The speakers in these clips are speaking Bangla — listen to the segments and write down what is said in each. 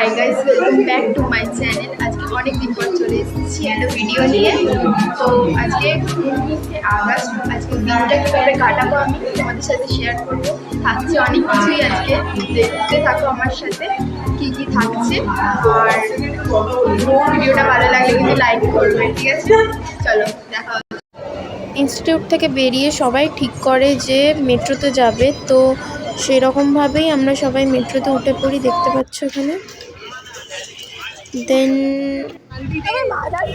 Hi guys welcome back to my channel আজকে অনেক দিন পর চলে এসেছি একটা ভিডিও নিয়ে। তো আজকে আগস্ট আজকে দিনটা কীভাবে কাটাবো আমি তোমাদের সাথে শেয়ার করব। থাকছে অনেক কিছুই আজকে। দেখতে থাকো আমার সাথে কি কি থাকছে। আর ভিডিওটা ভালো লাগলে কিন্তু লাইক করবে, ঠিক আছে? চলো, দেখা ইনস্টিটিউট থেকে বেরিয়ে সবাই ঠিক করে যে মেট্রোতে যাবে, তো সেরকমভাবেই আমরা সবাই মেট্রোতে উঠে পড়ি দেখতে পাচ্ছ এখানে। দেন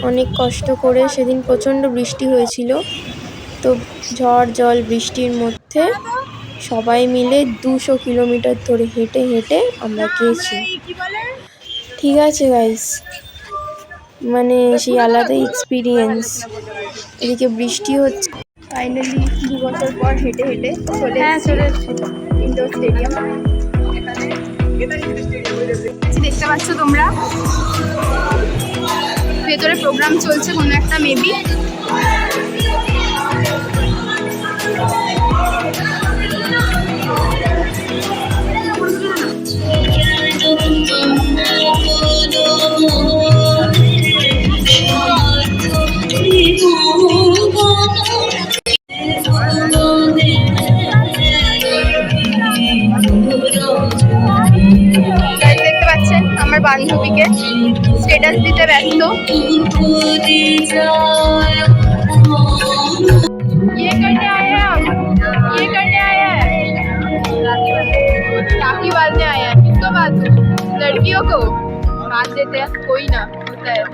অনেক কষ্ট করে সেদিন প্রচণ্ড বৃষ্টি হয়েছিল। তো ঝড় জল বৃষ্টির মধ্যে সবাই মিলে দুশো কিলোমিটার ধরে হেঁটে হেঁটে আমরা গিয়েছি। ঠিক আছে গাইস মানে সেই আলাদা এক্সপিরিয়েন্স এদিকে বৃষ্টি হচ্ছে। ফাইনালি দু বছর পর হেঁটে হেঁটে চলে হ্যাঁ চলে ইন্ডোর স্টেডিয়াম। দেখতে পাচ্ছ তোমরা? ভেতরে প্রোগ্রাম চলছে কোনো একটা মেবি দেখতে বান্ধবীকে স্টেটাস দিতে ব্যস্ত ये करने आया ये करने आया है टाकी बांधने आया है किसको बात लड़कियों को बांध देते हैं कोई ना होता है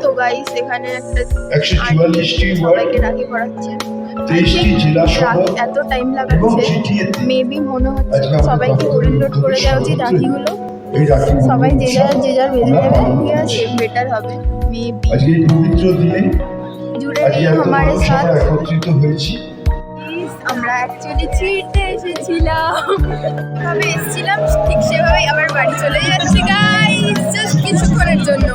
তো গাইস এখানে একটা একশো চুয়াল্লিশটি সবাইকে রাখি পড়াচ্ছে তেইশটি জেলা সহ এত টাইম লাগাচ্ছে মেবি মনে হচ্ছে সবাইকে ওরিয়েন্ট করে দেওয়া উচিত রাখিগুলো সবাই যে যার যে যার আমরা নেবে ঠিক আছে বেটার হবে মেবি আজকে এই পবিত্র দিনে জুড়ে মানুষ সাথ। একত্রিত হয়েছি। আমরা অ্যাকচুয়ালি ছিটে এসেছিলাম। ভাবে এসেছিলাম ঠিক সেভাবেই আবার বাড়ি চলে যাচ্ছি গাইস জাস্ট কিছুক্ষণের জন্য।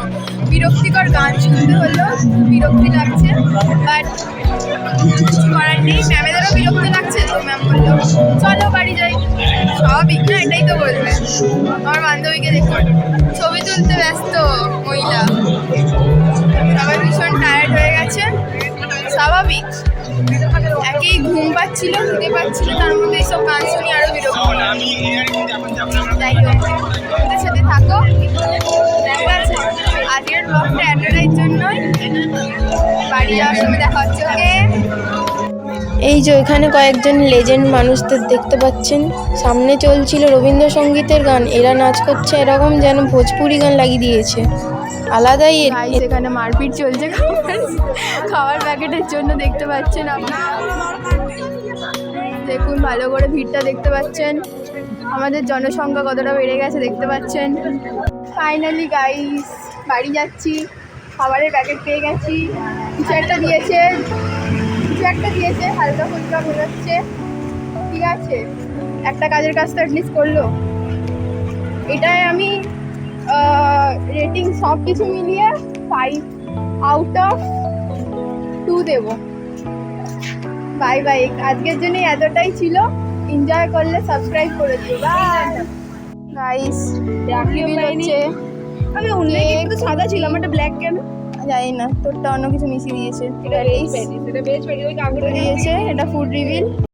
বিরক্তিকর গান শুনতে হলো বিরক্তি লাগছে বাট কিছু করার নেই। ম্যামেদেরও বিরক্তি লাগছে তো ম্যাম বলল, চলো বাড়ি যাই। স্বাভাবিক না এটাই তো বলবে। আমার বান্ধবীকে দেখুন ছবি তুলতে ব্যস্ত মহিলা। সবাই ভীষণ টায়ার্ড হয়ে গেছে। স্বাভাবিক। একেই ঘুম পাচ্ছিল খেতে পাচ্ছিল, তার মধ্যে এইসব গান শুনি আরও বিরক্ত। যাই হোক, ওদের সাথে থাকো। আজকের ব্লগটা এতটাই জন্যই। বাড়ি যাওয়ার সময় দেখা হচ্ছে। এই যে এখানে কয়েকজন লেজেন্ড মানুষদের দেখতে পাচ্ছেন। সামনে চলছিল রবীন্দ্রসঙ্গীতের গান এরা নাচ করছে এরকম যেন ভোজপুরি গান লাগিয়ে দিয়েছে। আলাদাই এখানে মারপিট চলছে খাবার খাবার প্যাকেটের জন্য দেখতে পাচ্ছেন আপনারা। দেখুন ভালো করে ভিড়টা দেখতে পাচ্ছেন। আমাদের জনসংখ্যা কতটা বেড়ে গেছে দেখতে পাচ্ছেন। ফাইনালি গাইস বাড়ি যাচ্ছি। খাবারের প্যাকেট পেয়ে গেছি। কিছু একটা দিয়েছে। কিছু একটা দিয়েছে হালকা ফুলকা মনে হচ্ছে ঠিক আছে একটা কাজের কাজ তো অ্যাটলিস্ট করল। এটাই আমি রেটিং সব কিছু মিলিয়ে ফাইভ আউট অফ টু দেব। বাই বাই আজকের জন্য এতটাই ছিল। এনজয় করলে সাবস্ক্রাইব করে দিও। বাই গাইস রিভিল হচ্ছে। আমি অন্য একটু সাদা ছিল আমারটা ব্ল্যাক কেন? জানি না তোরটা অন্য কিছু মিশিয়ে দিয়েছে। দিয়েছে এটা ফুড রিভিল